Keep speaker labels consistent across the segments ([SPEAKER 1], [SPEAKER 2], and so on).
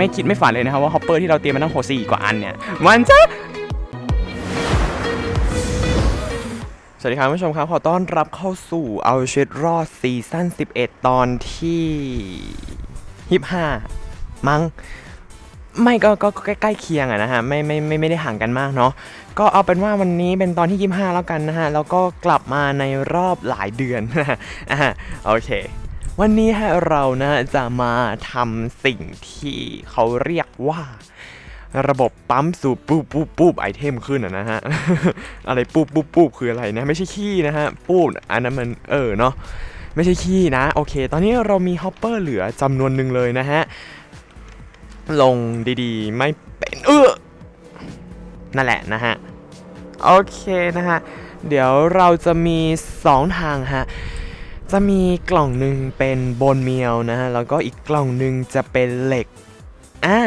[SPEAKER 1] ไม่คิดไม่ฝันเลยนะครับว่าฮอปเปอร์ที่เราเตรียมมาตั้งหกสี่กว่าอันเนี่ยมันจะสวัสดีครับผู้ชมครับ ขอต้อนรับเข้าสู่เอาชีวิตรอดซีซั่น11 ตอนที่25มั้งไม่ก็ก็ใกล้ๆเคียงอะนะฮะไม่ไม่ไม่ไม่ได้ห่างกันมากเนาะก็เอาเป็นว่าวันนี้เป็นตอนที่25แล้วกันนะฮะ แล้วก็กลับมาในรอบหลายเดือนอะโอเค วันนี้ฮะเรานะจะมาทำสิ่งที่เขาเรียกว่า ระบบปั๊มสูบปูบปูบปูบไอเทมขึ้นนะฮะ อะไรปูบปูบปูบคืออะไรนะ ไม่ใช่ขี้นะฮะ ปูบอันนั้นมันเออเนาะไม่ใช่ขี้นะ โอเค ตอนนี้เรามีฮอปเปอร์เหลือจำนวนหนึ่งเลยนะฮะ ลงดีๆ ไม่เป็นเออนั่นแหละนะฮะ โอเคนะฮะ เดี๋ยวเราจะมี 2 ทางฮะ จะมีกล่องหนึ่งเป็นโบนเมียวนะฮะ แล้วก็อีกกล่องหนึ่งจะเป็นเหล็ก อ่า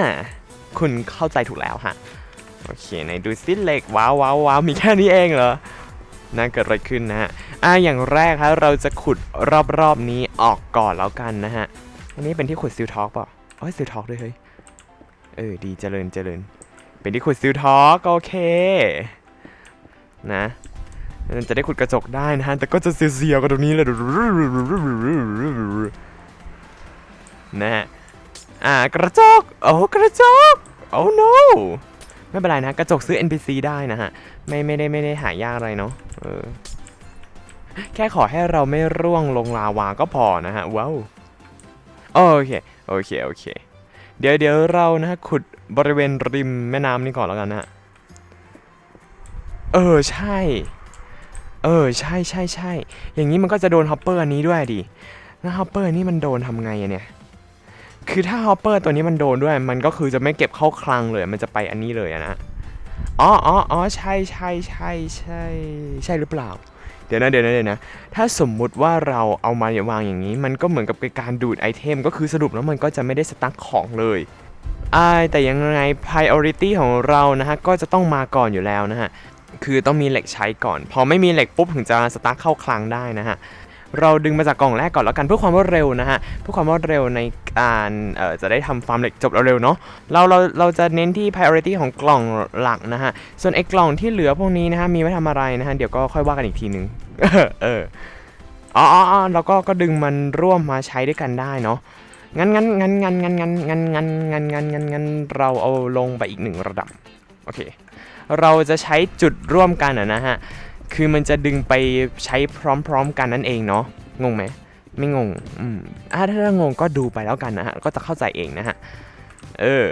[SPEAKER 1] คุณเข้าใจถูกแล้วฮะ โอเคไหนดูซิเหล็ก ว้าวว้าวว้าวมีแค่นี้เองเหรอน่าเกิดอะไรขึ้นนะฮะ อ่า อย่างแรกฮะ เราจะขุดรอบๆนี้ออกก่อนแล้วกันนะฮะ อันนี้เป็นที่ขุดซิลท็อกป่ะโอ้ยซิลท็อกด้วยเฮ้ย เออ ดีเจริญเจริญ เป็นที่ขุดซิลท็อกโอเค นะ จะได้ขุดกระจกได้นะฮะ แต่ก็จะเสียวๆกันตรงนี้เลยนะฮะ อ่ากระจก โอ้กระจก โอ้ no ไม่เป็นไรนะ กระจกซื้อ NPC ได้นะฮะ ไม่ไม่ได้ไม่ได้หายากอะไรเนาะเออ แค่ขอให้เราไม่ร่วงลงลาวาก็พอนะฮะ ว้าว โอเค โอเค โอเค เดี๋ยวเดี๋ยวเรานะฮะ ขุดบริเวณริมแม่น้ำนี่ก่อนแล้วกันนะฮะ เออ ใช่ เออใช่ใช่ใช่อย่างนี้มันก็จะโดนฮอปเปอร์อันนี้ด้วยดิแล้วฮอปเปอร์นี่มันโดนทำไงอะเนี่ยคือถ้าฮอปเปอร์ตัวนี้มันโดนด้วย มันก็คือจะไม่เก็บเข้าคลังเลย มันจะไปอันนี้เลยนะอ๋ออ๋ออ๋อใช่ใช่ใช่ใช่ใช่หรือเปล่า เดี๋ยวนะเดี๋ยวนะเดี๋ยวนะ ถ้าสมมุติว่าเราเอามาวางอย่างนี้ มันก็เหมือนกับการดูดไอเทม ก็คือสรุปแล้วมันก็จะไม่ได้สตั๊กของเลยอ่าแต่ยังไง priority ของเรานะฮะ ก็จะต้องมาก่อนอยู่แล้วนะฮะ คือต้องมีเหล็กใช้ก่อน พอไม่มีเหล็กปุ๊บถึงจะสตาร์ทเข้าคลังได้นะฮะเราดึงมาจากกล่องแรกก่อนแล้วกันเพื่อความรวดเร็วนะฮะเพื่อความรวดเร็วในการเอ่อจะได้ทำฟาร์มเหล็กจบเร็วๆเนาะเราเราเราจะเน้นที่ priority ของกล่องหลักนะฮะส่วนไอ้กล่องที่เหลือพวกนี้นะฮะมีไว้ทำอะไรนะฮะเดี๋ยวก็ค่อยว่ากันอีกทีนึงเอออ๋ออ๋ออ๋อแล้วก็ก็ดึงมันร่วมมาใช้ด้วยกันได้เนาะงั้นงั้นงั้นงั้นงั้นงั้นงั้นงั้นงั้นงั้นงั้นงั้นเราเอาลงไปอีกหนึ่งระดับโอเค เราจะใช้จุดร่วมกันอะนะฮะ คือมันจะดึงไปใช้พร้อมๆกันนั่นเองเนาะ งงไหม ไม่งง อืมอ่าถ้างงก็ดูไปแล้วกันนะฮะ ก็จะเข้าใจเองนะฮะ เออ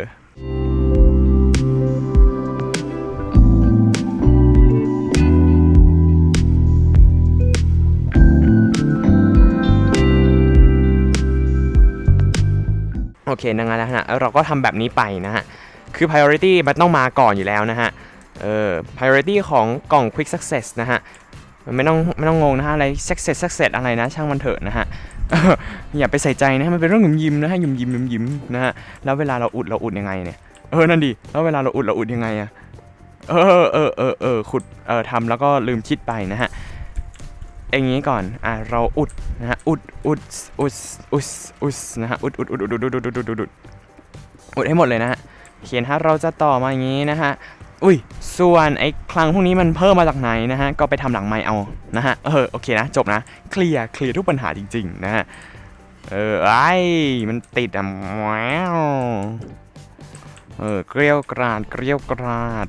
[SPEAKER 1] โอเคดังนั้นนะฮะเราก็ทำแบบนี้ไปนะฮะ คือ priority มันต้องมาก่อนอยู่แล้วนะฮะ เออ priority ของกล่อง quick success นะฮะไม่ต้องไม่ต้องงงนะฮะอะไร success success อะไรนะ ช่างมันเถอะนะฮะอย่าไปใส่ใจนะฮะมันเป็นเรื่องหยุ่มยิมนะฮะหยุ่มยิมหยุ่มยิมนะฮะแล้วเวลาเราอุดเราอุดยังไงเนี่ยเออนั่นดิแล้วเวลาเราอุดเราอุดยังไงอะเออเออเออเออขุดเออทำแล้วก็ลืมคิดไปนะฮะอย่างนี้ก่อน อะ เราอุดนะฮะ อุด อุด อุด อุด อุดนะฮะ อุด อุด อุด อุด อุด อุด อุด อุด อุด อุดอุดให้หมดเลยนะฮะ เขียนฮะ เราจะต่อมาอย่างนี้นะฮะ อุ้ย ส่วนไอ้คลังพวกนี้มันเพิ่มมาจากไหนนะฮะ ก็ไปทำหลังไม้เอา นะฮะ เออ โอเคนะ จบนะ เคลียร์ เคลียร์ทุกปัญหาจริง ๆ นะฮะ เออ ไอ้มันติดอะแววเออ เกลียวกราด เกลียวกราด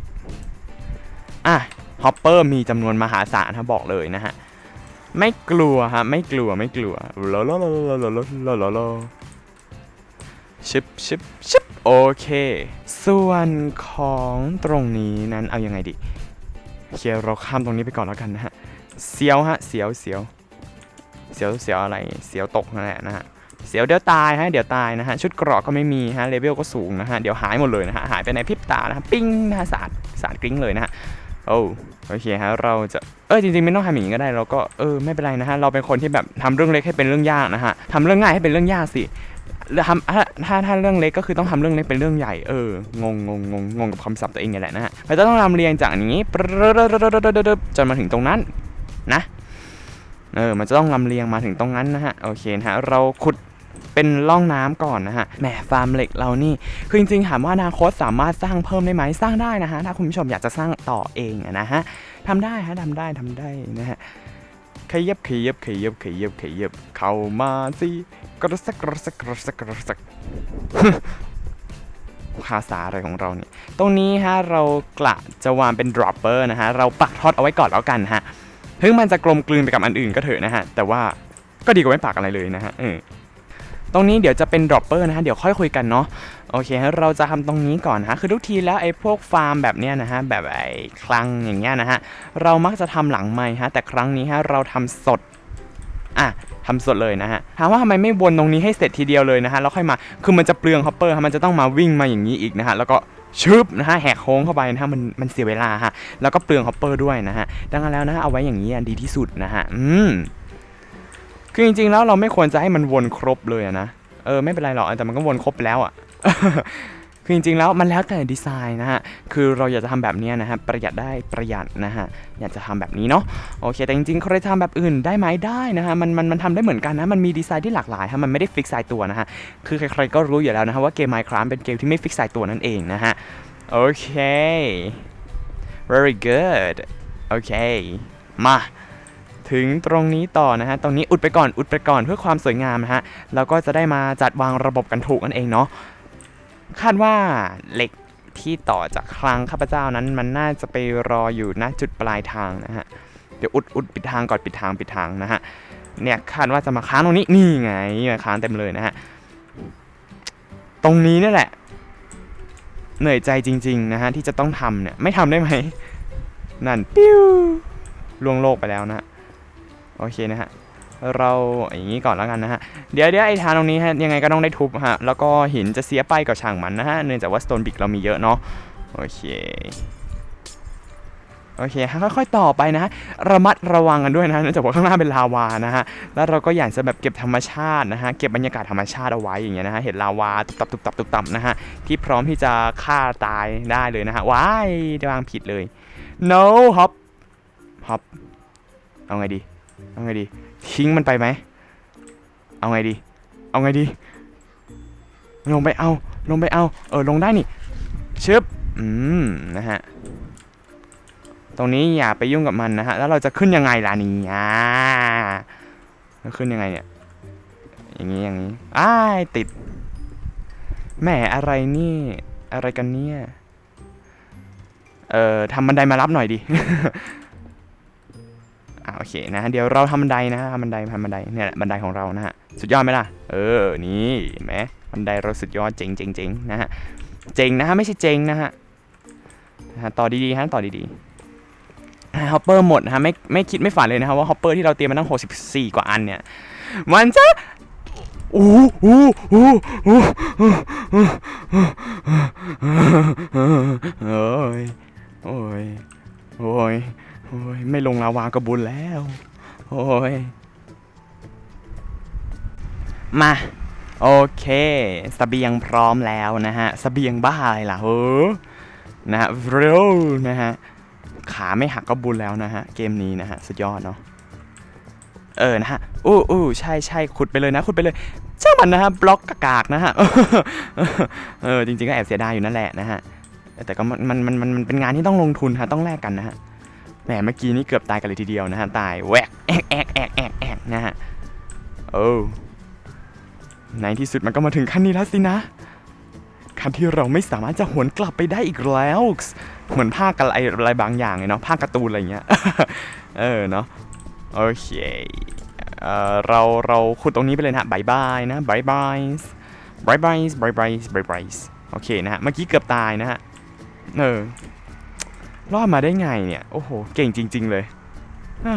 [SPEAKER 1] อะ ฮอปเปอร์มีจำนวนมหาศาลนะบอกเลยนะฮะ ไม่กลัวฮะ ไม่กลัว ไม่กลัวลลลลลลลลล ชิบชิบชิบโอเค ส่วนของตรงนี้นั้นเอายังไงดีโอเคเราข้ามตรงนี้ไปก่อนแล้วกันนะฮะเสียวฮะเสียวเสียวเสียวเสียวอะไรเสียวตกนั่นแหละนะฮะเสียวเดี๋ยวตายฮะเดี๋ยวตายนะฮะชุดเกราะก็ไม่มีฮะเลเวลก็สูงนะฮะเดี๋ยวหายหมดเลยนะฮะหายไปในพริบตานะฮะปิ้งนะฮะสาดสาดกริ้งเลยนะฮะโอ้โอเคฮะเราจะเออจริงๆไม่ต้องทำอย่างนี้ก็ได้เราก็เออไม่เป็นไรนะฮะเราเป็นคนที่แบบทำเรื่องเล็กให้เป็นเรื่องยากนะฮะทำเรื่องง่ายให้เป็นเรื่องยากสิ ทำถ้าถ้าเรื่องเล็กก็คือต้องทำเรื่องเล็กเป็นเรื่องใหญ่เอองงงงงงงกับคำศัพท์ตัวเองไงแหละนะฮะเราจะต้องรำเรียงจากนี้จนมาถึงตรงนั้นนะเออมันจะต้องรำเรียงมาถึงตรงนั้นนะฮะโอเคนะฮะเราขุดเป็นล่องน้ำก่อนนะฮะแหมฟาร์มเหล็กเรานี่ คือจริงๆถามว่านาคตสามารถสร้างเพิ่มได้ไหมสร้างได้นะฮะถ้าคุณผู้ชมอยากจะสร้างต่อเองนะฮะทำได้ฮะทำได้ทำได้นะฮะ ขยับขยับขยับขยับขยับเข้ามาสิกระสักกระสักกระสักกระสักภาษาอะไรของเราเนี่ย ตรงนี้ฮะเรากละจะวางเป็น dropper นะฮะ เราปักทอดเอาไว้ก่อนแล้วกันฮะถึงมันจะกลมกลืนไปกับอันอื่นก็เถอะนะฮะ แต่ว่าก็ดีกว่าไม่ปักอะไรเลยนะฮะเออตรงนี้เดี๋ยวจะเป็น dropper นะฮะ เดี๋ยวค่อยคุยกันเนาะ โอเคฮะเราจะทำตรงนี้ก่อนนะฮะคือทุกทีแล้วไอ้พวกฟาร์มแบบเนี้ยนะฮะแบบไอ้คลังอย่างเงี้ยนะฮะเรามักจะทำหลังไม้ฮะแต่ครั้งนี้ฮะเราทำสดอะทำสดเลยนะฮะถามว่าทำไมไม่วนตรงนี้ให้เสร็จทีเดียวเลยนะฮะแล้วค่อยมาคือมันจะเปลืองฮอปเปอร์ฮะมันจะต้องมาวิ่งมาอย่างนี้อีกนะฮะแล้วก็ชึบนะฮะแหกโค้งเข้าไปนะฮะมันมันเสียเวลาฮะแล้วก็เปลืองฮอปเปอร์ด้วยนะฮะดังนั้นแล้วนะะเอาไว้อย่างนี้ดีที่สุดนะฮะอืมคือจริงๆแล้วเราไม่ควรจะให้มันวนครบเลยนะเออไม่เป็นไรหรอกแต่มันก็วนครบไปแล้วอะ คือจริงๆแล้วมันแล้วแต่ดีไซน์นะฮะ คือเราอยากจะทำแบบนี้นะฮะ ประหยัดได้ประหยัดนะฮะ อยากจะทำแบบนี้เนาะ โอเค แต่จริงๆ ใครทำแบบอื่นได้ไหมได้นะฮะ มันมันมันทำได้เหมือนกันนะ มันมีดีไซน์ที่หลากหลายฮะ มันไม่ได้ฟิกไซตัวนะฮะ คือใครๆก็รู้อยู่แล้วนะฮะว่าเกม Minecraft เป็นเกมที่ไม่ฟิกไซตัวนั่นเองนะฮะ โอเค very good โอเค มาถึงตรงนี้ต่อนะฮะ ตรงนี้อุดไปก่อน อุดไปก่อนเพื่อความสวยงามนะฮะแล้วก็จะได้มาจัดวางระบบกันถูกนั่นเองเนาะ คาดว่าเหล็กที่ต่อจากคลังข้าพเจ้านั้น มันน่าจะไปรออยู่ณจุดปลายทางนะฮะ เดี๋ยวอุดอุดปิดทางก่อนปิดทางปิดทางนะฮะ เนี่ยคาดว่าจะมาค้างตรงนี้นี่ไงมาค้างเต็มเลยนะฮะ ตรงนี้นี่แหละ เหนื่อยใจจริง ๆ นะฮะ ที่จะต้องทำเนี่ยไม่ทำได้ไหมนั่นปิ้วล่วงโลกไปแล้วนะฮะโอเคนะฮะ เราอย่างนี้ก่อนแล้วกันนะฮะ เดี๋ยวเดี๋ยวไอ้ทางตรงนี้ฮะยังไงก็ต้องได้ทุบฮะ แล้วก็หินจะเสียไปกับช่างมันนะฮะ เนื่องจากว่าสโตนบิกเรามีเยอะเนาะ โอเคโอเคฮะค่อยๆต่อไปนะระมัดระวังกันด้วยนะฮะเนื่องจากว่าข้างหน้าเป็นลาวานะฮะแล้วเราก็อยากจะแบบเก็บธรรมชาตินะฮะเก็บบรรยากาศธรรมชาติเอาไว้อย่างเงี้ยนะฮะเห็นลาวาตุบตับตุบตับตุบตับนะฮะที่พร้อมที่จะฆ่าตายได้เลยนะฮะว้ายจะวางผิดเลย no hop hop เอาไงดีเอาไงดี ทิ้งมันไปไหม เอาไงดี เอาไงดี ลงไปเอา ลงไปเอา เออ ลงได้นี่ชึบอืม นะฮะ ตรงนี้อย่าไปยุ่งกับมันนะฮะ แล้วเราจะขึ้นยังไงล่ะนี่อ่าขึ้นยังไงเนี่ย อย่างนี้ อย่างนี้ อ้ายติด แหมอะไรนี่ อะไรกันเนี่ย เอ่อทำบันไดมารับหน่อยดิ โอเคนะเดี๋ยวเราทำบันไดนะทำบันไดทำบันไดเนี่ยแหละบันไดของเรานะฮะสุดยอดไหมล่ะเออนี่เห็นไหมบันไดเราสุดยอดเจ๋งเจ๋งเจ๋งนะฮะเจ๋งนะฮะไม่ใช่เจ๋งนะฮะต่อดีๆฮะต่อดีๆฮอปเปอร์หมดฮะไม่ไม่คิดไม่ฝันเลยนะฮะว่าฮอปเปอร์ที่เราเตรียมมาตั้ง64 กว่าอันเนี่ยมันจะอู้อู้อู้อู้โอ้ยโอ้ยโอ้ย โอ้ยไม่ลงลาวาก็บุญแล้ว โอ้ย มา โอเคสเสบียงพร้อมแล้วนะฮะสเสบียงบ้าอะไรล่ะเออนะฮะเร็วนะฮะ ขาไม่หักก็บุญแล้วนะฮะ เกมนี้นะฮะ สุดยอดเนาะเออนะฮะอู้อู้ใช่ใช่ขุดไปเลยนะ ขุดไปเลยช่างมันนะฮะบล็อกกากนะฮะเออจริงๆก็แอบเสียดายอยู่นั่นแหละนะฮะแต่ก็มันมันมันมันเป็นงานที่ต้องลงทุนฮะต้องแลกกันนะฮะ แหมเมื่อกี้นี่เกือบตายกันเลยทีเดียวนะฮะตายแวกแอกแอกแอกแอกแอกนะฮะโอ้ในที่สุดมันก็มาถึงขั้นนี้แล้วสินะขั้นที่เราไม่สามารถจะหวนกลับไปได้อีกแล้วเหมือนภาคอะไรอะไรบางอย่างเลยเนาะภาคการ์ตูนอะไรเงี้ยเออเนาะโอเคเออเราเราขุดตรงนี้ไปเลยนะบายบายนะบายบายบายบายบายบายบายบายโอเคนะฮะเมื่อกี้เกือบตายนะฮะเออ รอดมาได้ไงเนี่ย โอ้โห เก่งจริง ๆ เลยอะ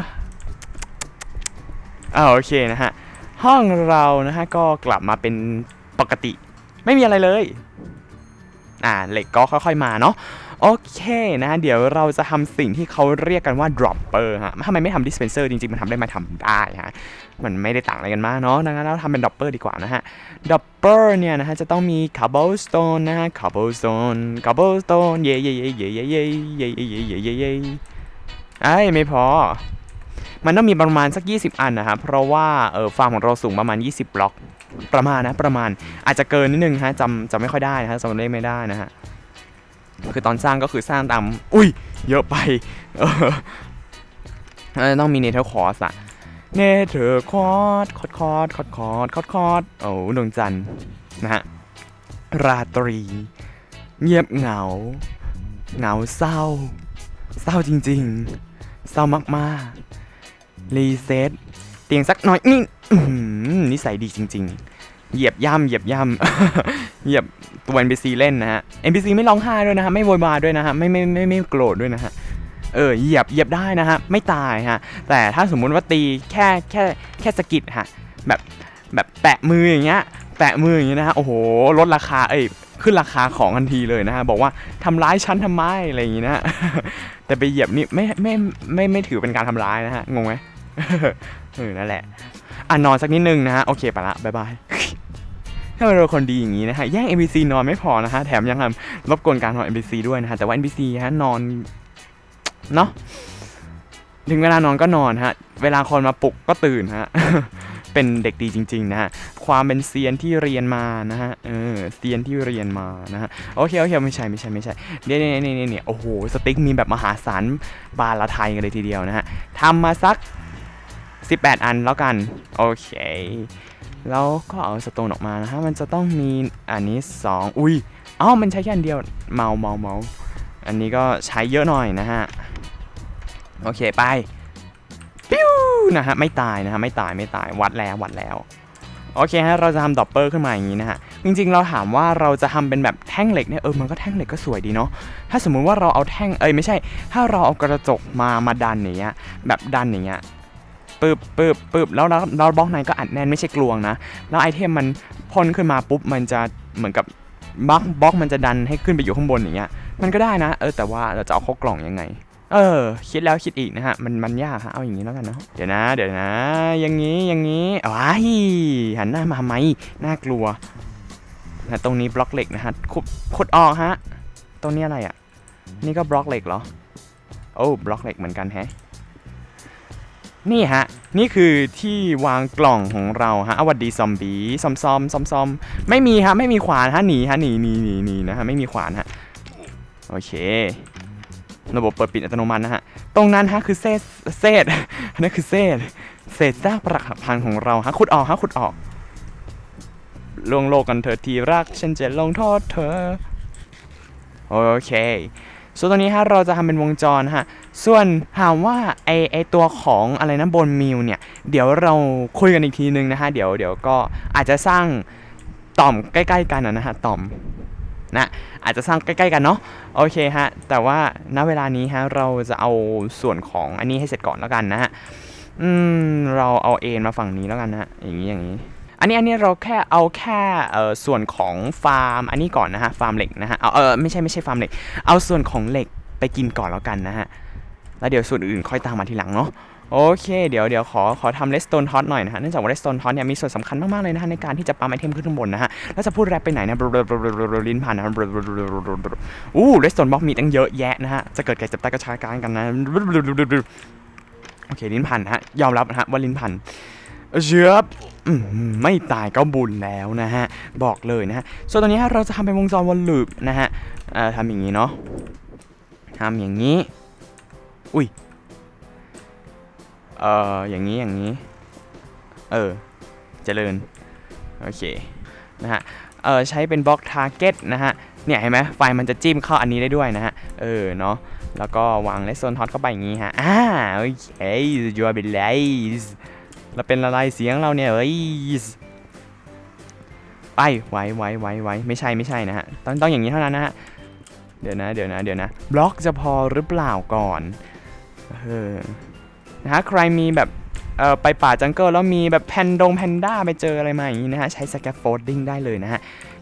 [SPEAKER 1] อ่าโอเคนะฮะ ห้องเรานะฮะ ก็กลับมาเป็นปกติ ไม่มีอะไรเลย อ่า เหล็กก็ค่อย ๆ มาเนาะ โอเคนะเดี๋ยวเราจะทำสิ่งที่เขาเรียกกันว่า dropper ฮะทำไมไม่ทำ dispenser จริงๆ มันทำได้มาทำได้ฮะมันไม่ได้ต่างอะไรกันมากเนาะดังนั้นเราทำเป็น dropper ดีกว่านะฮะ dropper เนี่ยนะฮะจะต้องมี cobblestone นะฮะ cobblestone cobblestone เย่เย่เย่เย่เย่เย่เย่เย่เย่เย่เย่เย่ไอ้ไม่พอมันต้องมีประมาณสัก 20 อันนะครับ เพราะว่าเออฟาร์มของเราสูงประมาณ 20 บล็อก ประมาณนะ ประมาณ อาจจะเกินนิดนึงฮะจำจำไม่ค่อยได้นะฮะจำเลขไม่ได้นะฮะ คือตอนสร้างก็คือสร้างตาม อุ้ย เยอะไปเออต้องมีเนเธอร์คอร์สอะเนเธอร์คอร์สคอร์ดคอร์ดคอร์ดคอร์ดคอร์ดคอร์ดโอ้ดวงจันทร์นะฮะราตรี เงียบเหงา เหงาเศร้า เศร้าจริงๆ เศร้ามากๆรีเซ็ตเตียงสักหน่อยนี่นิสัยดีจริง ๆ เหยียบย่ำเหยียบย่ำเหยียบตัว NPC เล่นนะฮะ NPC ไม่ร้องไห้ด้วยนะฮะไม่โวยวายด้วยนะฮะไม่ไม่ไม่ไม่โกรธด้วยนะฮะเออเหยียบเหยียบได้นะฮะไม่ตายฮะแต่ถ้าสมมุติว่าตีแค่แค่แค่สกิดฮะแบบแบบแตะมืออย่างเงี้ยแตะมืออย่างเงี้ยนะฮะโอ้โหลดราคาเอ้ยขึ้นราคาของทันทีเลยนะฮะบอกว่าทำร้ายฉันทำไมอะไรอย่างงี้นะแต่ไปเหยียบนี่ไม่ไม่ไม่ไม่ถือเป็นการทำร้ายนะฮะงงไหมเออนั่นแหละอะนอนสักนิดนึงนะฮะโอเคไปละบ๊ายบาย ถ้าเราคนดีอย่างนี้นะฮะแย่ง NPC นอนไม่พอนะฮะแถมยังทำรบกวนการนอน NPC ด้วยนะฮะแต่ว่า NPC ฮะนอนเนาะถึงเวลานอนก็นอนฮะ เวลาคนมาปลุกก็ตื่นฮะ เป็นเด็กดีจริง ๆ นะฮะ ความเป็นเซียนที่เรียนมานะฮะ เออ เซียนที่เรียนมานะฮะ โอเค โอเค ไม่ใช่ ไม่ใช่ ไม่ใช่ เนี่ยเนี่ยเนี่ยเนี่ยโอ้โห สติ๊กมีแบบมหาศาลบาลาไทยกันเลยทีเดียวนะฮะทำมาสัก 18 อันแล้วกัน โอเค แล้วก็เอาสโตนออกมานะฮะ มันจะต้องมีอันนี้ 2 อุ้ยเอ้ามันใช้แค่อันเดียว เมาเมาเมาอันนี้ก็ใช้เยอะหน่อยนะฮะ โอเคไป ปิ้วนะฮะ ไม่ตายนะฮะ ไม่ตายไม่ตาย วัดแล้ววัดแล้ว โอเคฮะ เราจะทำดอปเปอร์ขึ้นมาอย่างนี้นะฮะ จริงๆ เราถามว่าเราจะทำเป็นแบบแท่งเหล็กเนี่ย เออ มันก็แท่งเหล็กก็สวยดีเนาะ ถ้าสมมุติว่าเราเอาแท่ง เอ้ยไม่ใช่ ถ้าเราเอากระจกมา มาดันอย่างเงี้ย แบบดันอย่างเงี้ย ปึ๊บปึ๊บปึ๊บแล้วเราเราบล็อกในก็อัดแน่นไม่ใช่กลวงนะ แล้วไอเทมมันพ่นขึ้นมาปุ๊บมันจะเหมือนกับบล็อกบล็อกมันจะดันให้ขึ้นไปอยู่ข้างบนอย่างเงี้ย มันก็ได้นะ เออแต่ว่าเราจะเอาเข้ากล่องยังไง เออ คิดแล้วคิดอีกนะฮะ มันมันยากฮะ เอาอย่างนี้แล้วกันเนาะเดี๋ยวนะ เดี๋ยวนะ อย่างนี้ อย่างนี้ว้ายหันหน้ามาทำไมน่ากลัวนะตรงนี้บล็อกเหล็กนะฮะขุดขุดออกฮะ ตรงนี้อะไรอะ นี่ก็บล็อกเหล็กเหรอ โอ้ บล็อกเหล็กเหมือนกันแฮะ นี่ฮะ นี่คือที่วางกล่องของเราฮะอวัสดีซอมบี้ซอมซอมซอมซอมไม่มีฮะไม่มีขวานฮะหนีฮะหนีหนีหนีหนีนะฮะไม่มีขวานฮะโอเค ระบบเปิดปิดอัตโนมัตินะฮะตรงนั้นฮะคือเศษเศษนั่นคือเศษเศษซากปรักหักพังของเราฮะขุดออกฮะขุดออกลวงโลกกันเถิดที่รักฉันจะลงโทษเธอโอเค ส่วนตรงนี้ฮะเราจะทำเป็นวงจรฮะส่วนถามว่าไอไอตัวของอะไรนะบนมิลเนี่ยเดี๋ยวเราคุยกันอีกทีนึงนะฮะเดี๋ยวเดี๋ยวก็อาจจะสร้างต่อมใกล้ๆกันนะฮะต่อมนะอาจจะสร้างใกล้ๆกันเนาะโอเคฮะแต่ว่าณเวลานี้ฮะเราจะเอาส่วนของอันนี้ให้เสร็จก่อนแล้วกันนะฮะอืมเราเอาเอ็นมาฝั่งนี้แล้วกันนะฮะอย่างนี้อย่างนี้ อันนี้อันนี้เราแค่เอาแค่ส่วนของฟาร์ม อันนี้ก่อนนะฮะฟาร์มเหล็กนะฮะเอาเออไม่ใช่ไม่ใช่ฟาร์มเหล็ก เอาส่วนของเหล็กไปกินก่อนแล้วกันนะฮะแล้วเดี๋ยวส่วนอื่นค่อยตามมาทีหลังเนาะโอเค เดี๋ยวเดี๋ยวขอขอทำเลสโตนทอสหน่อยนะฮะเนื่องจากว่าเลสโตนทอสเนี่ยมีส่วนสำคัญมาก ๆ เลยนะฮะในการที่จะปั๊มไอเทมขึ้นข้างบนนะฮะ แล้วจะพูดแรปไปไหนนะลิ้นพันนะอู้เลสโตนบล็อกมีตั้งเยอะแยะนะฮะ จะเกิดแก่จ็บตากระชากการกันนะโอเคลิ้นพันฮะยอมรับนะฮะว่าลิ้นพัน เชือบอืมไม่ตายก็บุญแล้วนะฮะ บอกเลยนะฮะ ส่วนตอนนี้เราจะทำเป็นวงจรวนลูปนะฮะทำอย่างนี้เนาะทำอย่างนี้ อุ้ย เอ่อ อย่างนี้อย่างนี้ เออ เจริญ โอเค นะฮะ เออใช้เป็นบล็อกทาร์เก็ตนะฮะ เนี่ยเห็นไหมไฟมันจะจิ้มเข้าอันนี้ได้ด้วยนะฮะ เออ เนาะแล้วก็วางเลสโซนท็อตเข้าไปอย่างนี้ฮะ อ่า โอเคยูอาร์เบลไล ส์แล้วเป็นอะไรเสียงเราเนี่ยเอ้ยไปไว้ไว้ไว้ไว้ไม่ใช่ไม่ใช่นะฮะต้องต้องอย่างนี้เท่านั้นนะฮะเดี๋ยวนะเดี๋ยวนะเดี๋ยวนะบล็อกจะพอหรือเปล่าก่อนเออนะฮะใครมีแบบเอ่อไปป่าจังเกิลแล้วมีแบบแพนดงแพนด้าไปเจออะไรมาอย่างนี้นะฮะใช้สแกฟโฟลดิ้งได้เลยนะฮะ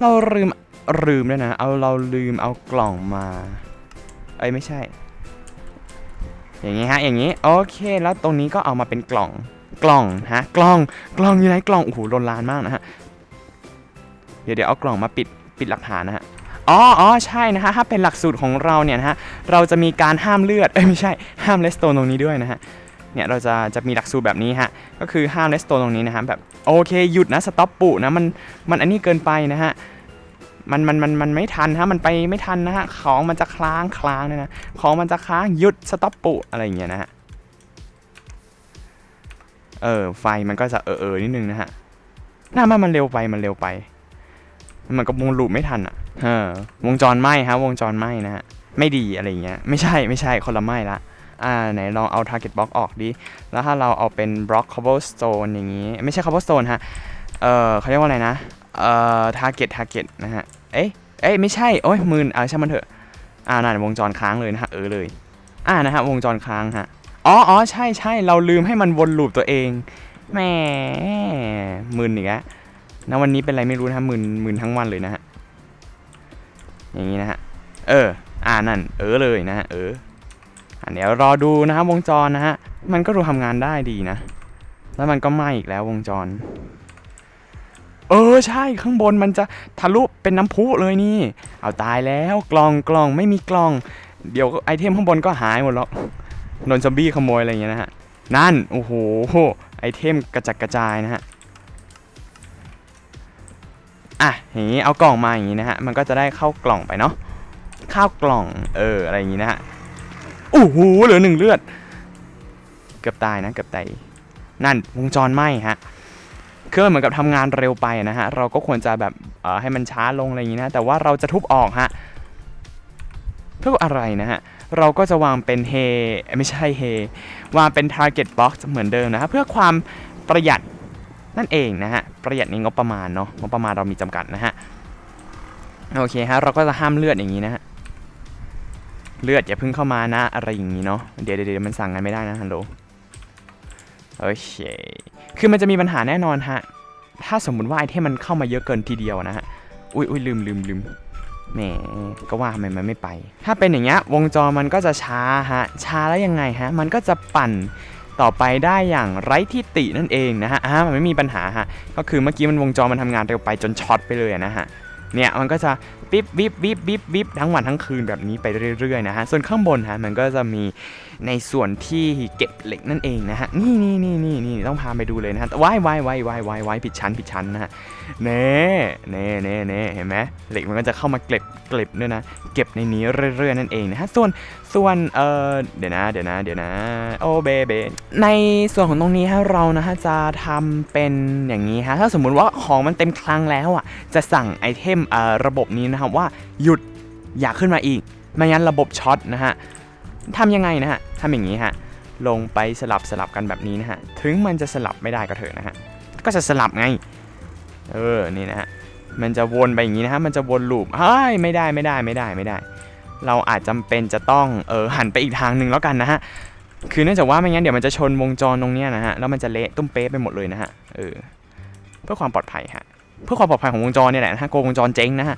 [SPEAKER 1] เราลืมลืมด้วยนะ เอาเราลืมเอากล่องมา เอ้ยไม่ใช่ อย่างนี้ฮะ อย่างนี้ โอเค แล้วตรงนี้ก็เอามาเป็นกล่อง กล่องฮะ กล่อง กล่องอยู่ไหนกล่อง โอ้โหโดนลานมากนะฮะ เดี๋ยวเดี๋ยวเอากล่องมาปิด ปิดหลักฐานนะฮะ อ๋ออ๋อใช่นะฮะ ถ้าเป็นหลักสูตรของเราเนี่ยนะฮะ เราจะมีการห้ามเลือด เอ้ยไม่ใช่ ห้ามเลสโตนตรงนี้ด้วยนะฮะ เนี่ยเราจะจะมีหลักสูตรแบบนี้ฮะก็คือห้ามเลสโตนตรงนี้นะฮะแบบโอเคหยุดนะสต็อปปุนะมันมันอันนี้เกินไปนะฮะมันมันมันมันไม่ทันฮะมันไปไม่ทันนะฮะของมันจะคล้างคล้างเนี่ยนะของมันจะค้างหยุดสต็อปปุอะไรอย่างเงี้ยนะฮะเออไฟมันก็จะเออเออนิดนึงนะฮะหน้ามันมันเร็วไปมันเร็วไป มันก็วงลูปไม่ทันอะเออวงจรไหมฮะวงจรไหมนะฮะไม่ดีอะไรอย่างเงี้ยไม่ใช่ไม่ใช่คนละไหมละ อ่าไหนลองเอา target block ออกดิ แล้วถ้าเราเอาเป็น block cobblestone อย่างนี้ ไม่ใช่ cobblestone ฮะ เออเขาเรียกว่าอะไรนะ เอ่อ target target นะฮะ เอ๊ะ เอ๊ะ ไม่ใช่ โอ้ยมืนเอ่าช่างมันเถอะ อ่านั่นวงจรค้างเลยนะฮะ เออเลย อ่านะฮะวงจรค้างฮะ อ๋ออ๋อใช่ใช่เราลืมให้มันวนลูปตัวเองแหมมึนอีกแล้วนะวันนี้เป็นไรไม่รู้นะฮะมึนมึนทั้งวันเลยนะฮะ อย่างนี้นะฮะ เออ อ่านั่น เออเลยนะฮะ เออ เดี๋ยวรอดูนะครับวงจรนะฮะ มันก็ดูทำงานได้ดีนะ แล้วมันก็ไหม้อีกแล้ววงจร เออใช่ข้างบนมันจะทะลุเป็นน้ำพุเลยนี่ เอาตายแล้วกล่องกล่องไม่มีกล่อง เดี๋ยวไอเทมข้างบนก็หายหมดแล้วโดนซอมบี้ขโมยอะไรอย่างเงี้ยนะฮะ นั่นโอ้โหไอเทมกระจัดกระจายนะฮะอะอย่างนี้เอากล่องมาอย่างนี้นะฮะ มันก็จะได้เข้ากล่องไปเนาะ ข้าวกล่อง เออ อะไรอย่างงี้นะฮะ โอ้โหเหลือหนึ่งเลือด เกือบตายนะเกือบตายนั่นวงจรไหมฮะคือเหมือนกับทำงานเร็วไปนะฮะเราก็ควรจะแบบให้มันช้าลงอะไรอย่างนี้นะแต่ว่าเราจะทุบออกฮะเพื่ออะไรนะฮะเราก็จะวางเป็นเฮไม่ใช่เฮวางเป็น target box เหมือนเดิมนะฮะเพื่อความประหยัดนั่นเองนะฮะประหยัดในงบประมาณเนาะงบประมาณเรามีจำกัดนะฮะโอเคฮะเราก็จะห้ามเลือดอย่างนี้นะฮะ เลือดอย่าเพิ่งเข้ามานะ อะไรอย่างนี้เนาะเดี๋ยวเดี๋ยวมันสั่งกันไม่ได้นะฮัลโหลโอเค คือมันจะมีปัญหาแน่นอนฮะ ถ้าสมมุติว่าไอเทมมันเข้ามาเยอะเกินทีเดียวนะฮะ อุ้ยอุ้ยลืมลืมลืมแหมก็ว่าทำไมมันไม่ไป ถ้าเป็นอย่างเงี้ยวงจรมันก็จะช้าฮะ ช้าแล้วยังไงฮะ มันก็จะปั่นต่อไปได้อย่างไร้ที่ตินั่นเองนะฮะอ่ามันไม่มีปัญหาฮะ ก็คือเมื่อกี้มันวงจรมันทำงานเร็วไปจนช็อตไปเลยนะฮะ เนี่ยมันก็จะวิบวิบวิบวิบวิบทั้งวันทั้งคืนแบบนี้ไปเรื่อยๆนะฮะส่วนข้างบนฮะมันก็จะมีในส่วนที่เก็บเหล็กนั่นเองนะฮะนี่นี่นี่นี่ นี่ต้องพาไปดูเลยนะฮะว้ายว้ายว้ายว้ายว้ายว้ายผิดชั้นผิดชั้นนะฮะเน่เน่เน่เน่เห็นไหมเหล็กมันก็จะเข้ามาเก็บเก็บด้วยนะเก็บในนี้เรื่อยๆนั่นเองนะฮะส่วนส่วนเออเดี๋ยวนะเดี๋ยวนะเดี๋ยวนะโอเบเบในส่วนของตรงนี้ฮะเรานะฮะจะทำเป็นอย่างนี้ฮะถ้าสมมุติว่าของมันเต็มคลังแล้วอะจะสั่งไอเทมเอ่อระบบนี้นะครับว่าหยุดอย่าขึ้นมาอีกไม่งั้นระบบช็อตนะฮะทำยังไงนะฮะทำอย่างนี้ฮะ ลงไปสลับสลับกันแบบนี้นะฮะ ถึงมันจะสลับไม่ได้ก็เถอะนะฮะ ก็จะสลับไง เออ นี่นะฮะ มันจะวนไปอย่างนี้นะฮะ มันจะวนลูปเฮ้ย ไม่ได้ ไม่ได้ ไม่ได้ ไม่ได้ เราอาจจำเป็นจะต้อง เออ หันไปอีกทางหนึ่งแล้วกันนะฮะ คือเนื่องจากว่าไม่งั้นเดี๋ยวมันจะชนวงจรตรงเนี้ยนะฮะ แล้วมันจะเละตุ้มเป๊ะไปหมดเลยนะฮะ เออ เพื่อความปลอดภัยฮะ เพื่อความปลอดภัยของวงจรเนี่ยแหละนะฮะ โกงวงจรเจ๊งนะฮะ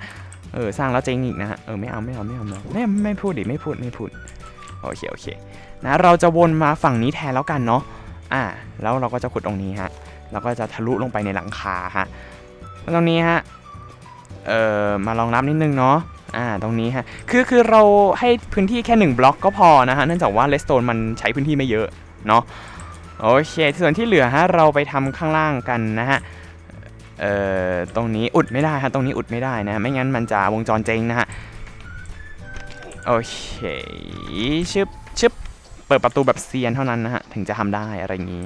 [SPEAKER 1] เออ สร้างแล้วเจ๊งอีกนะฮะ เออ ไม่เอา ไม่เอา ไม่เอาไม่เอาไม่ไม่พูดดิ ไม่พูด ไม่พูด โอเคโอเคนะเราจะวนมาฝั่งนี้แทนแล้วกันเนาะอ่าแล้วเราก็จะขุดตรงนี้ฮะแล้วก็จะทะลุลงไปในหลังคาฮะตรงนี้ฮะเอ่อมาลองนับนิดนึงเนาะอ่าตรงนี้ฮะคือคือเราให้พื้นที่แค่ 1 บล็อกก็พอนะฮะเนื่องจากว่าเลสโตนมันใช้พื้นที่ไม่เยอะเนาะโอเค ส่วนที่เหลือฮะเราไปทำข้างล่างกันนะฮะเอ่อตรงนี้อุดไม่ได้ฮะตรงนี้อุดไม่ได้นะ ไม่งั้นมันจะวงจรเจ๊งนะฮะ โอเคชึบชึบเปิดประตูแบบเซียนเท่านั้นนะฮะ ถึงจะทำได้อะไรอย่างนี้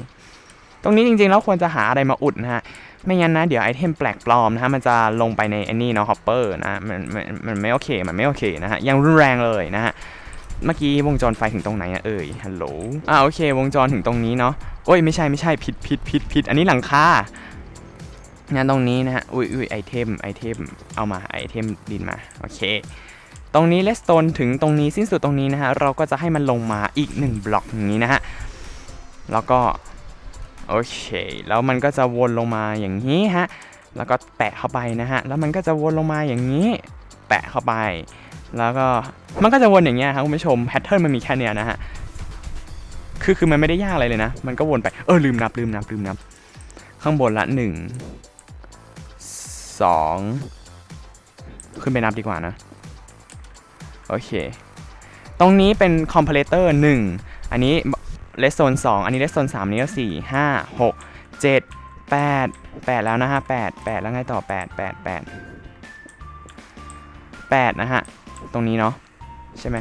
[SPEAKER 1] ตรงนี้จริงๆแล้วควรจะหาอะไรมาอุดนะฮะ ไม่งั้นนะ เดี๋ยวไอเทมแปลกปลอมนะฮะ มันจะลงไปในไอันนี้เนาะฮอปเปอร์นะมันมันมันไม่โอเค มันไม่โอเคนะฮะ ยังรุนแรงเลยนะฮะ เมื่อกี้วงจรไฟถึงตรงไหนอะเอ่ย ฮัลโหล อ่าโอเค วงจรถึงตรงนี้เนาะ โอ้ยไม่ใช่ไม่ใช่ผิดผิดผิดผิด อันนี้หลังคางั้นตรงนี้นะฮะ อุ้ยอุ้ยไอเทมไอเทม เอามาไอเทมดินมา โอเค ตรงนี้เลสโตนถึงตรงนี้สิ้นสุดตรงนี้นะฮะเราก็จะให้มันลงมาอีกหนึ่งบล็อกอย่างนี้นะฮะแล้วก็โอเคแล้วมันก็จะวนลงมาอย่างนี้ฮะแล้วก็แปะเข้าไปนะฮะแล้วมันก็จะวนลงมาอย่างนี้ แปะเข้าไป แล้วก็มันก็จะวนอย่างเงี้ยครับคุณผู้ชมแพทเทิร์นมันมีแค่เนี้ยนะฮะคือคือมันไม่ได้ยากอะไรเลยนะ มันก็วนไปเออลืมนับลืมนับลืมนับ ข้างบนละหนึ่งสองขึ้นไปนับดีกว่านะ โอเค ตรงนี้เป็นคอมเพลเตอร์หนึ่งอันนี้เลสโซน2อันนี้เลสโซน3อันนี้ก็สี่ห้าหกเจ็ดแปดแปดแล้วนะฮะแปดแปดแล้วไงต่อแปดแปดแปดแปดนะฮะ ตรงนี้เนาะใช่ไหม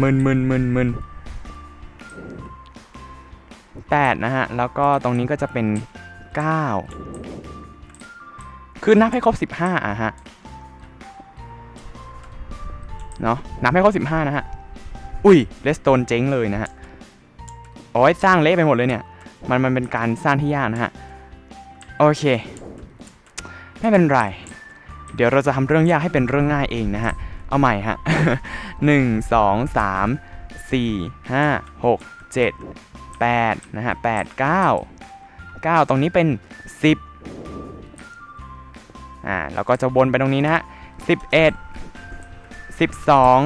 [SPEAKER 1] มึนมึนมึนมึนแปดนะฮะ แล้วก็ตรงนี้ก็จะเป็นเก้าคือนับให้ครบสิบห้าอะฮะ เนาะนับให้ครบสิบห้านะฮะ อุ้ยเลสโตนเจ๊งเลยนะฮะโอ้ยสร้างเละไปหมดเลยเนี่ย มันมันเป็นการสร้างที่ยากนะฮะ โอเค ไม่เป็นไร เดี๋ยวเราจะทำเรื่องยากให้เป็นเรื่องง่ายเองนะฮะ เอาใหม่ฮะหนึ่งสองสามสี่ห้าหกเจ็ดแปดนะฮะแปดเก้าเก้าตรงนี้เป็นสิบอ่าแล้วก็จะวนไปตรงนี้นะฮะสิบเอ็ด สิบสอง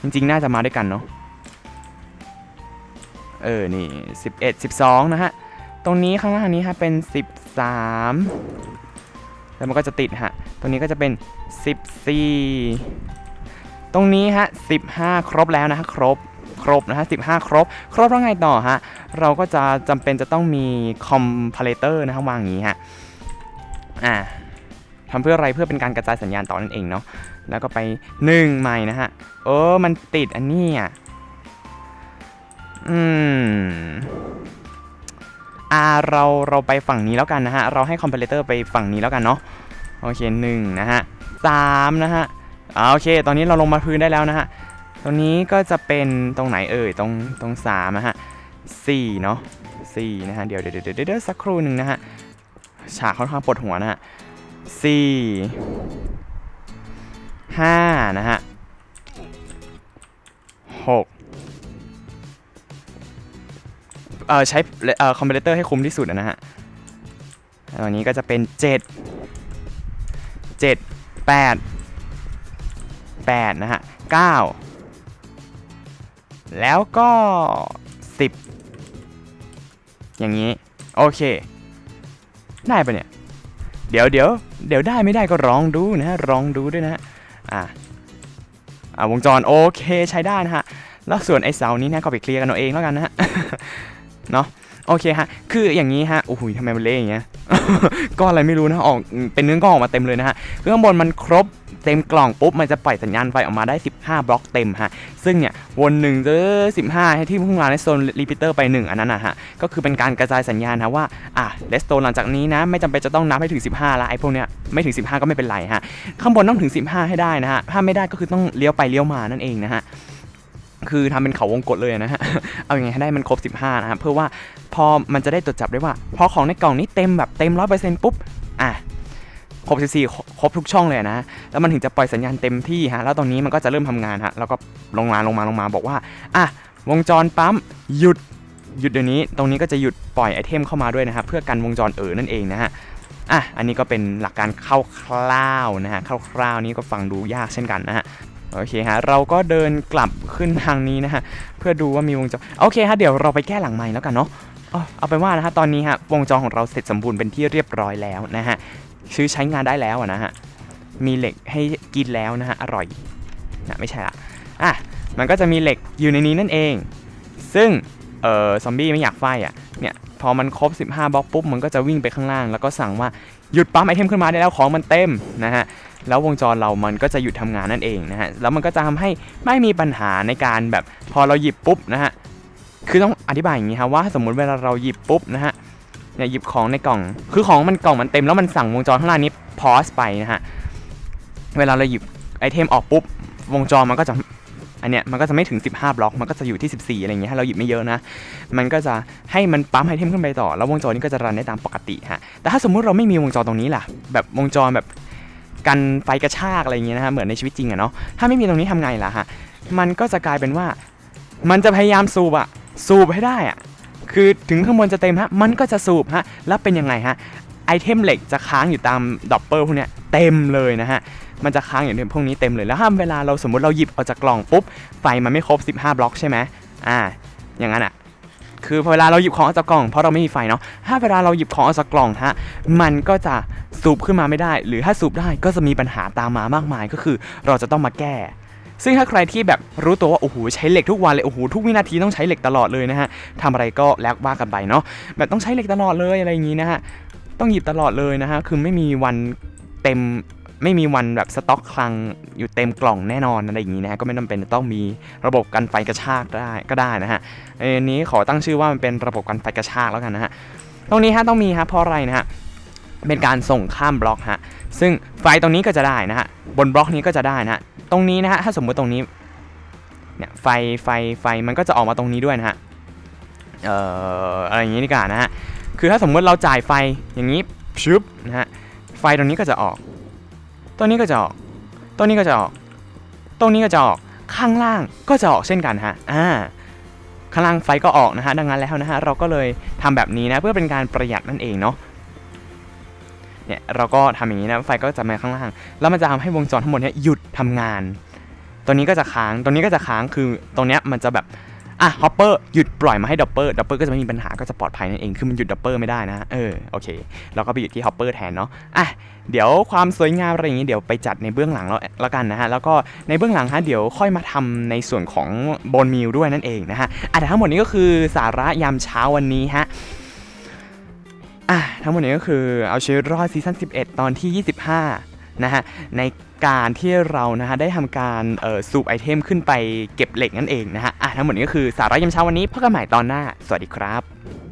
[SPEAKER 1] จริงๆ น่าจะมาด้วยกันเนาะเออ นี่11 12นะฮะ ตรงนี้ข้างล่างนี้ฮะเป็น13แล้วมันก็จะติดฮะ ตรงนี้ก็จะเป็น14ตรงนี้ฮะ15ครบแล้วนะฮะครบครบนะฮะ15ครบ ครบแล้วไงต่อฮะ เราก็จะจำเป็นจะต้องมีคอมพลเตอร์นะฮะวางอย่างนี้ฮะ อ่าทำเพื่ออะไรเพื่อเป็นการกระจายสัญญาณต่อนั่นเองเนาะ แล้วก็ไป 1 ใหม่นะฮะ เออ มันติดอันนี้อะ อืม อ่า เรา เราไปฝั่งนี้แล้วกันนะฮะ เราให้คอมเพลเตอร์ไปฝั่งนี้แล้วกันเนาะ โอเคหนึ่งนะฮะสามนะฮะอ่าโอเค ตอนนี้เราลงมาพื้นได้แล้วนะฮะ ตรงนี้ก็จะเป็นตรงไหนเอ่ย ตรง ตรงสามนะฮะสี่เนาะสี่นะฮะ เดี๋ยวเดี๋ยวเดี๋ยวเดี๋ยวสักครู่หนึ่งนะฮะ ฉากค่อนข้างปวดหัวนะฮะสี่ ห้านะฮะหกเอ่อ ใช้เอ่อคอมเพลเตอร์ให้คุ้มที่สุดนะฮะตัวนี้ก็จะเป็น 7 7 8 8 นะฮะ 9 แล้วก็ 10 อย่างนี้ โอเค ได้ปะเนี่ย เดี๋ยวเดี๋ยวเดี๋ยวได้ไม่ได้ก็ลองดูนะฮะลองดูด้วยนะฮะ อ่าอ่าวงจรโอเคใช้ได้นะฮะ แล้วส่วนไอ้เสานี้นะก็ไปเคลียร์กันเอาเองแล้วกันนะฮะ เนาะโอเคฮะ คืออย่างนี้ฮะ โอ้โหทำไมมันเละอย่างเงี้ย ก็อะไรไม่รู้นะ ออก เป็นเนื้อก้อกออกมาเต็มเลยนะฮะ คือข้างบนมันครบ เต็มกล่องปุ๊บมันจะปล่อยสัญญาณไฟออกมาได้ 15 บล็อกเต็มฮะ ซึ่งเนี่ยวนหนึ่งเจอ15 ให้ที่พิ่งมาในโซนรีพิเตอร์ไป 1 อันนั้นนะฮะ ก็คือเป็นการกระจายสัญญาณนะว่า อะเลสโตนหลังจากนี้นะ ไม่จำเป็นจะต้องนับให้ถึง 15 ละไอ้พวกเนี้ยไม่ถึง 15 ก็ไม่เป็นไรฮะ ข้างบนต้องถึง 15 ให้ได้นะฮะ ถ้าไม่ได้ก็คือต้องเลี้ยวไปเลี้ยวมานั่นเองนะฮะคือทำเป็นเขาวงกตเลยนะฮะ เอาอย่างไงให้ได้มันครบ 15 นะครับเพื่อว่าพอมันจะได้ตรวจจับได้ว่า พอของในกล่องนี้เต็มแบบเต็ม100%ปุ๊บ อะ ครบ 14 ครบทุกช่องเลยนะ แล้วมันถึงจะปล่อยสัญญาณเต็มที่ฮะ แล้วตรงนี้มันก็จะเริ่มทำงานฮะ แล้วก็ลงมาลงมาลงมาบอกว่า อะ วงจรปั๊มหยุด หยุดเดี๋ยวนี้ ตรงนี้ก็จะหยุดปล่อยไอเทมเข้ามาด้วยนะครับเพื่อกันวงจรเอ๋อนั่นเองนะฮะ อะ อันนี้ก็เป็นหลักการคร่าวๆนะฮะ คร่าวๆนี้ก็ฟังดูยากเช่นกันนะฮะโอเคฮะ เราก็เดินกลับขึ้นทางนี้นะฮะ เพื่อดูว่ามีวงจร โอเคฮะ เดี๋ยวเราไปแก้หลังใหม่แล้วกันเนาะเอาเอาเป็นว่านะฮะ ตอนนี้ฮะ วงจรของเราเสร็จสมบูรณ์เป็นที่เรียบร้อยแล้วนะฮะ ชื่อใช้งานได้แล้วอะนะฮะ มีเหล็กให้กินแล้วนะฮะ อร่อยนะไม่ใช่ละอะ มันก็จะมีเหล็กอยู่ในนี้นั่นเอง ซึ่ง เอ่อ ซอมบี้ไม่อยากไฟอะ เนี่ย พอมันครบ 15บล็อกปุ๊บ มันก็จะวิ่งไปข้างล่าง แล้วก็สั่งว่าหยุดปั๊มไอเทมขึ้นมาได้แล้วของมันเต็มนะฮะ แล้ววงจรเรามันก็จะหยุดทำงานนั่นเองนะฮะ แล้วมันก็จะทำให้ไม่มีปัญหาในการแบบพอเราหยิบปุ๊บนะฮะ คือต้องอธิบายอย่างนี้ครับว่าสมมุติเวลาเราหยิบปุ๊บนะฮะ เนี่ยหยิบของในกล่อง คือของมันกล่องมันเต็มแล้วมันสั่งวงจรข้างล่างนี้พอสไปนะฮะ เวลาเราหยิบไอเทมออกปุ๊บ วงจรมันก็จะ อันเนี้ยมันก็จะไม่ถึง 15 บล็อก มันก็จะอยู่ที่ 14 อะไรอย่างเงี้ยเราหยิบไม่เยอะนะ มันก็จะให้มันปั๊มไอเทมขึ้นไปต่อ แล้ววงจรนี้ก็จะรันได้ตามปกติฮะ แต่ถ้าสมมุติเราไม่มีวงจรตรงนี้ล่ะ แบบวงจรแบบกันไฟกระชากอะไรเงี้ยนะฮะ เหมือนในชีวิตจริงอะเนาะ ถ้าไม่มีตรงนี้ทำไงล่ะฮะ มันก็จะกลายเป็นว่า มันจะพยายามสูบอะสูบให้ได้อะ คือถึงข้างบนจะเต็มฮะมันก็จะสูบฮะแล้วเป็นยังไงฮะไอเทมเหล็กจะค้างอยู่ตามดอปเปอร์พวกเนี้ยเต็มเลยนะฮะมันจะค้างอยู่ในพวกนี้เต็มเลยแล้วถ้าเวลาเราสมมติเราหยิบออกจากกล่องปุ๊บไฟมันไม่ครบ 15 บล็อกใช่ไหมอ่าอย่างนั้นอะคือพอเวลาเราหยิบของออกจากกล่องเพราะเราไม่มีไฟเนาะถ้าเวลาเราหยิบของออกจากกล่องฮะมันก็จะสูบขึ้นมาไม่ได้ หรือถ้าสูบได้ก็จะมีปัญหาตามมามากมายก็คือ เราจะต้องมาแก้ ซึ่งถ้าใครที่แบบรู้ตัวว่าโอ้โหใช้เหล็กทุกวันเลยโอ้โหทุกวินาทีต้องใช้เหล็กตลอดเลยนะฮะทำอะไรก็แล้วว่ากันไปเนาะแบบต้องใช้เหล็กตลอดเลยอะไรอย่างนี้นะฮะต้องหยิบตลอดเลยนะฮะคือไม่มีวันเต็มไม่มีวันแบบสต็อกคลังอยู่เต็มกล่องแน่นอนอะไรอย่างนี้นะฮะก็ไม่จำเป็นต้องมีระบบกันไฟกระชากได้ก็ได้นะฮะอันนี้ขอตั้งชื่อว่ามันเป็นระบบกันไฟกระชากแล้วกันนะฮะตรงนี้ฮะต้องมีฮะเพราะอะไรนะฮะ เป็นการส่งข้ามบล็อกฮะซึ่งไฟตรงนี้ก็จะได้นะฮะบนบล็อกนี้ก็จะได้นะฮะตรงนี้นะฮะถ้าสมมติตรงนี้เนี่ยไฟไฟไฟมันก็จะออกมาตรงนี้ด้วยนะฮะเอ่ออะไรอย่างนี้ดีกว่านะฮะคือถ้าสมมติเราจ่ายไฟอย่างนี้ชึบนะฮะไฟตรงนี้ก็จะออกตรงนี้ก็จะออกตรงนี้ก็จะออกตรงนี้ก็จะออกข้างล่างก็จะออกเช่นกันฮะอ่าข้างล่างไฟก็ออกนะฮะดังนั้นแล้วนะฮะเราก็เลยทำแบบนี้นะเพื่อเป็นการประหยัดนั่นเองเนาะ เนี่ยเราก็ทำอย่างนี้นะไฟก็จะมาข้างล่าง แล้วมันจะทำให้วงจรทั้งหมดเนี้ยหยุดทำงาน ตัวนี้ก็จะค้างตัวนี้ก็จะค้างคือตรงเนี้ยมันจะแบบอะฮอปเปอร์หยุดปล่อยมาให้ดับเปอร์ดับเปอร์ก็จะไม่มีปัญหาก็จะปลอดภัยนั่นเองคือมันหยุดดับเปอร์ไม่ได้นะเออโอเคเราก็ไปหยุดที่ฮอปเปอร์แทนเนาะอะเดี๋ยวความสวยงามอะไรอย่างนี้เดี๋ยวไปจัดในเบื้องหลังแล้วแล้วกันนะฮะแล้วก็ในเบื้องหลังฮะเดี๋ยวค่อยมาทำในส่วนของบนมิลด้วยนั่นเองนะฮะอะแต่ทั้งหมดนี้ก็คือสาระยามเช้าวันนี้ฮะ อะทั้งหมดนี้ก็คือเอาชีวิตรอดซีซั่น11 ตอนที่ 25 นะฮะ ในการที่เรานะฮะได้ทำการเอ่อสูบไอเทมขึ้นไปเก็บเหล็กนั่นเองนะฮะอะทั้งหมดนี้ก็คือสาระยามเช้าวันนี้พบกันใหม่ตอนหน้า สวัสดีครับ